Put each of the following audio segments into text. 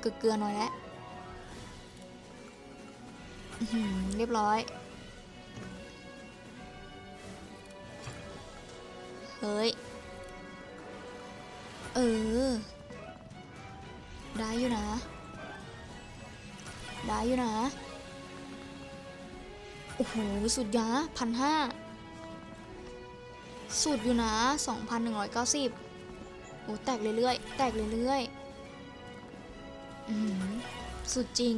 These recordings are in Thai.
เกลือหน่อยแล้วเรียบร้อย เฮ้ย เออ ได้อยู่นะ ได้อยู่นะ โอ้โห สุดยะพันห้าสุดอยู่นะสองพันหนึ่งร้อยเก้าสิบโอ้แตกเรื่อยๆ แตกเรื่อยๆ สุดจริง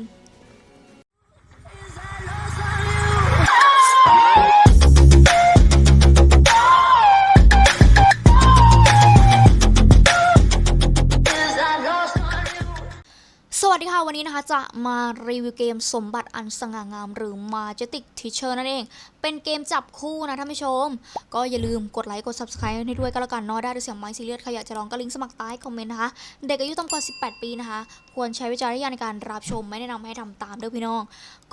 วันนี้นะคะจะมารีวิวเกมสมบัติอันสง่างามหรือ Majestic Teacher นั่นเอง เป็นเกมจับคู่นะท่านผู้ชม ก็อย่าลืมกดไลค์กด Subscribe ให้ด้วยก็แล้วกันเนาะได้ด้วยเสียงไม้ซีเรียสใครอยากจะลองก็ลิงก์สมัครใต้คอมเมนต์นะคะ เด็กอายุต่ำกว่า 18 ปีนะคะ ควรใช้วิจารณญาณในการรับชมไม่แนะนำให้ทำตามด้อพี่น้อง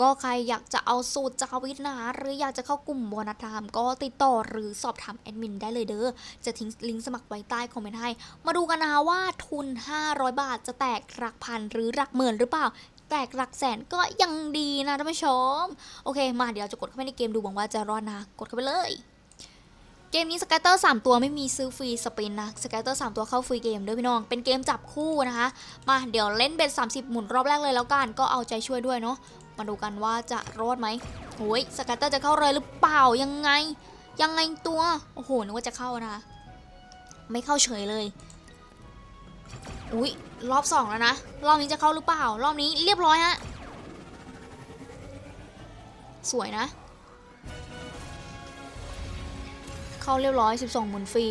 ก็ใครอยากจะเอาสูตรจาวิทนะคะหรืออยากจะเข้ากลุ่มบอนัทามก็ติดต่อหรือสอบถามแอดมินได้เลยเด้อจะทิ้งลิงก์สมัครไว้ใต้คอมเมนต์ให้ มาดูกันนะคะว่าทุน 500 บาทจะแตกหลักพันหรือหลักหมื่นหรือเปล่า แตกหลักแสนก็ยังดีนะท่านผู้ชม โอเค มาเดี๋ยวจะกดเข้าไปในเกมดูหวังว่าจะรอดนะ กดเข้าไปเลย เกมนี้สแกตเตอร์3ตัวไม่มีซื้อฟรีสปินนะสแกตเตอร์3ตัวเข้าฟรีเกมด้วยพี่น้อง เป็นเกมจับคู่นะคะ มาเดี๋ยวเล่นเบ็ด30 หมุนรอบแรกเลยแล้วกัน ก็เอาใจช่วยด้วยเนาะ มาดูกันว่าจะรอดไหมโอ้ยสแกตเตอร์จะเข้าเลยหรือเปล่ายังไง ยังไงตัว โอ้โหนึกว่าจะเข้านะ ไม่เข้าเฉยเลย อุ้ยรอบสองแล้วนะ รอบนี้จะเข้าหรือเปล่า รอบนี้เรียบร้อยฮะ สวยนะ เข้าเรียบร้อย 12หมุนฟรี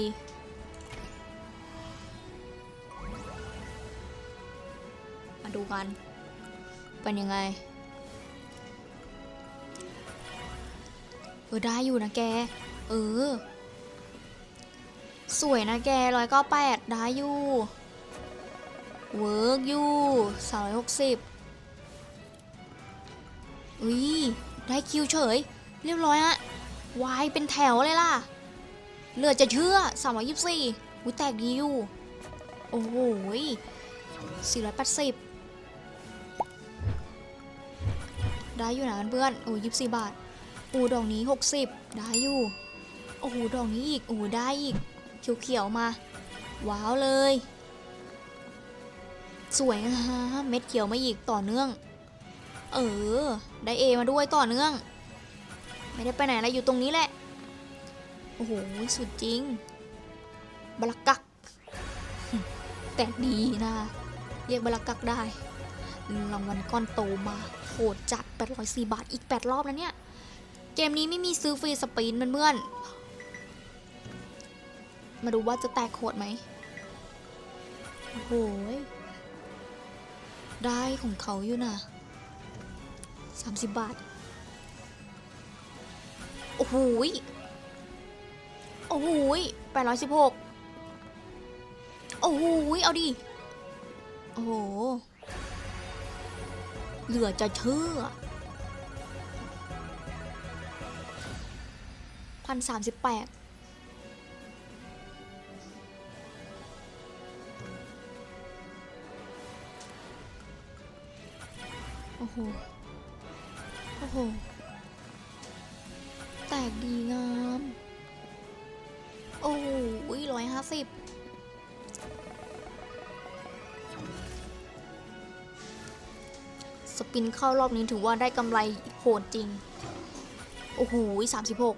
มาดูกัน เป็นยังไง เออ ได้อยู่นะแก เออ สวยนะแกร้อยก็แปดได้อยู่ เวิร์กอยู่สามร้อยหกสิบอุ้ยได้คิวเฉย เรียบร้อยฮะวายเป็นแถวเลยล่ะเหลือจะเชื่อสามร้อยยี่สิบสี่อุ้ยแตกดีอยู่ โอ้โหสี่ร้อยแปดสิบได้อยู่นะเพื่อนโอ้ยี่สิบสี่บาทอูดอกนี้หกสิบได้อยู่โอ้โหดอกนี้อีกโอ้ได้อีกเขียวๆมา ว้าวเลย สวยนะฮะเม็ดเขียวมาอีกต่อเนื่อง เออ ได้เอมาด้วยต่อเนื่อง ไม่ได้ไปไหนแล้วอยู่ตรงนี้แหละ โอ้โห สุดจริง บลักกัก แต่ดีนะ เรียกบลักกักได้ รางวัลก้อนโตมาโหดจัด804บาท อีก 8 รอบแล้วเนี่ย เกมนี้ไม่มีซื้อฟรีสปินเพื่อนๆมาดูว่าจะแตกโหดไหม โอ้โห ได้ของเขาอยู่นะ30บาท โอ้โหโอ้โหย816โอ้โหเอาดิ โอ้โห เหลือจะเชื่อพันสามสิบแปด โอ้โห โอ้โห แตกดีงาม โอ้โหร้อยห้าสิบสปินเข้ารอบนี้ถือว่าได้กำไรโหดจริง โอ้โหสามสิบหก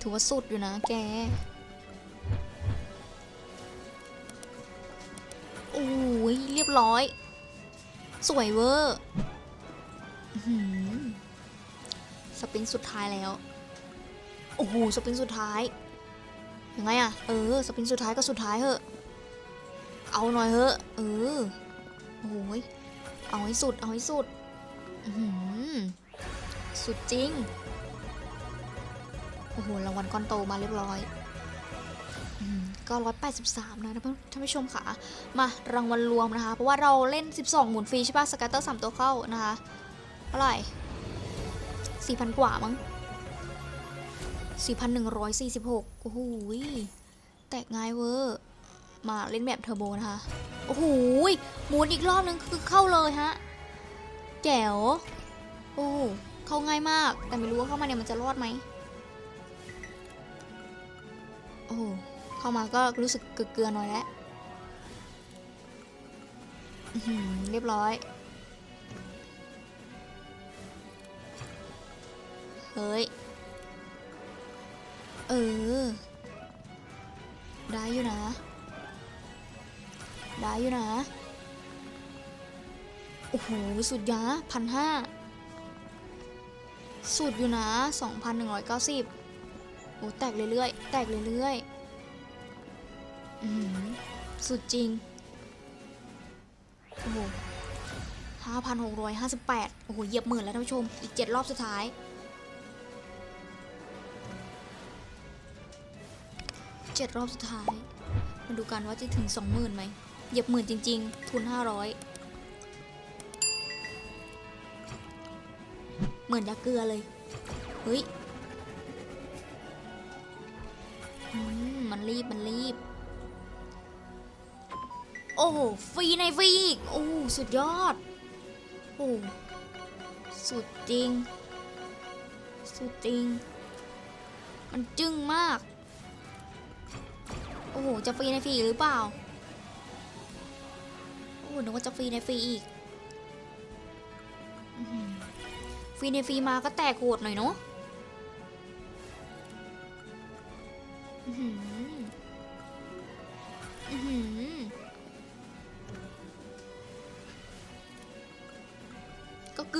ถือว่าสุดอยู่นะแก โอ้ยเรียบร้อย สวยเวอร์สปินสุดท้ายแล้ว โอ้โห สปินสุดท้าย ยังไงอะเออ สปินสุดท้ายก็สุดท้ายเหอะ เอาหน่อยเหอะ เออ โอ้ย เอาให้สุด เอาให้สุด สุดจริง โอ้โห รางวัลก้อนโตมาเรียบร้อย ก็ร้อยแปดสิบสามนะท่านผู้ท่ชมค่ะ มารางวัลรวมนะคะ เพราะว่าเราเล่น 12 หมุนฟรีใช่ปะสกัตเตอร์สามตัวเข้านะคะเท่าไหร่สี่พันกว่ามั้งสี่พันหนึ่งร้อยสี่สิบหกโอ้โหแตกง่ายเวอร์ มาเล่นแบบเทอร์โบนะคะ โอ้โหหมุนอีกรอบนึงคือเข้าเลยฮะแจ๋วโอ้เข้าง่ายมาก แต่ไม่รู้ว่าเข้ามาเนี่ยมันจะรอดไหมโอ้ เข้ามาก็รู้สึกเกลือๆหน่อยแล้วเรียบร้อย เฮ้ย เออ ได้อยู่นะ ได้อยู่นะ โอ้โห สุดยาพันห้าสุดอยู่นะสองพันหนึ่งร้อยเก้าสิบโอ้ แตกเรื่อยๆ แตกเรื่อยๆ สุดจริง โอ้โหห้าพันหกร้อยห้าสิบแปดโอ้โห เหยียบหมื่นแล้วท่านผู้ชม อีกเจ็ดรอบสุดท้าย เจ็ดรอบสุดท้าย มาดูกันว่าจะถึงสองหมื่นไหม เหยียบหมื่นจริง ๆ ทุนห้าร้อยเหมือนยาเกลือเลย เฮ้ยมมันรีบ มันรีบ โอ้โหฟรีในฟรีอีกโอ้สุดยอดโอ้สุดจริง สุดจริง มันจึ้งมาก โอ้โห จะฟรีในฟรีหรือเปล่า โอ้โหนึกว่าจะฟรีในฟรีอีกอฟรีในฟรีมาก็แตกโหดหน่อยเนาะ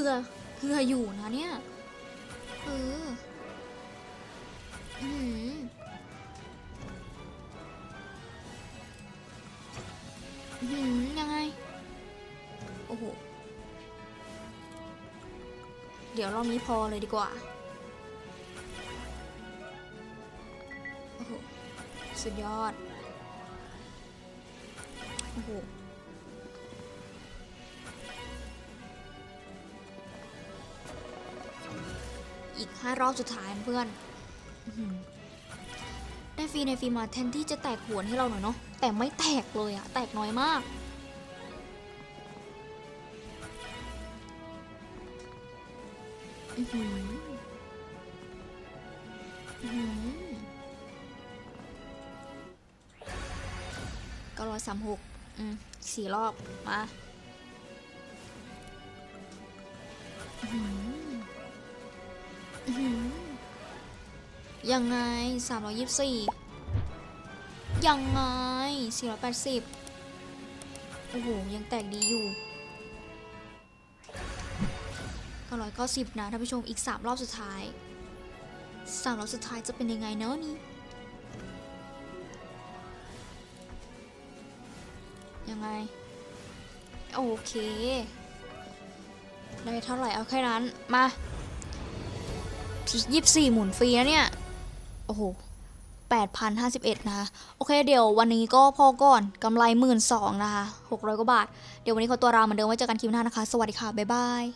ลือเกลืออยู่นะเนี่ยเอออื้อหือหือยังไง โอ้โห เดี๋ยวรอบนี้พอเลยดีกว่า โอ้โห สุดยอด โอ้โห ห้ารอบสุดท้ายเพื่อนอได้ฟรีในฟรีมาแทนที่จะแตกหวนให้เราหน่อยเนาะแต่ไม่แตกเลยอะแตกน้อยมากอือหืออื้อหือเก้าร้อยสามหกอืมสี่รอบ มาอื้อหืออื้อหือ ยังไงสามร้อยยี่สิบสี่ยังไง 480 โอ้โห ยังแตกดีอยู่ 990 นะท่านผู้ชมอีก 3 รอบสุดท้าย 3 รอบสุดท้ายจะเป็นยังไงเนาะนี่ ยังไง โอเค ได้เท่าไหร่เอาแค่นั้น มา ยี่สี่หมุนฟรีนะเนี่ย โอ้โหแปดพันห้าสิบเอ็ดนะคะ โอเคเดี๋ยววันนี้ก็พอก่อนกำไรหมื่นสองนะคะหกร้อยกว่าบาท เดี๋ยววันนี้ขอตัวลาเหมือนเดิมไว้เจอกันคลิปหน้านะคะ สวัสดีค่ะ บ๊ายบาย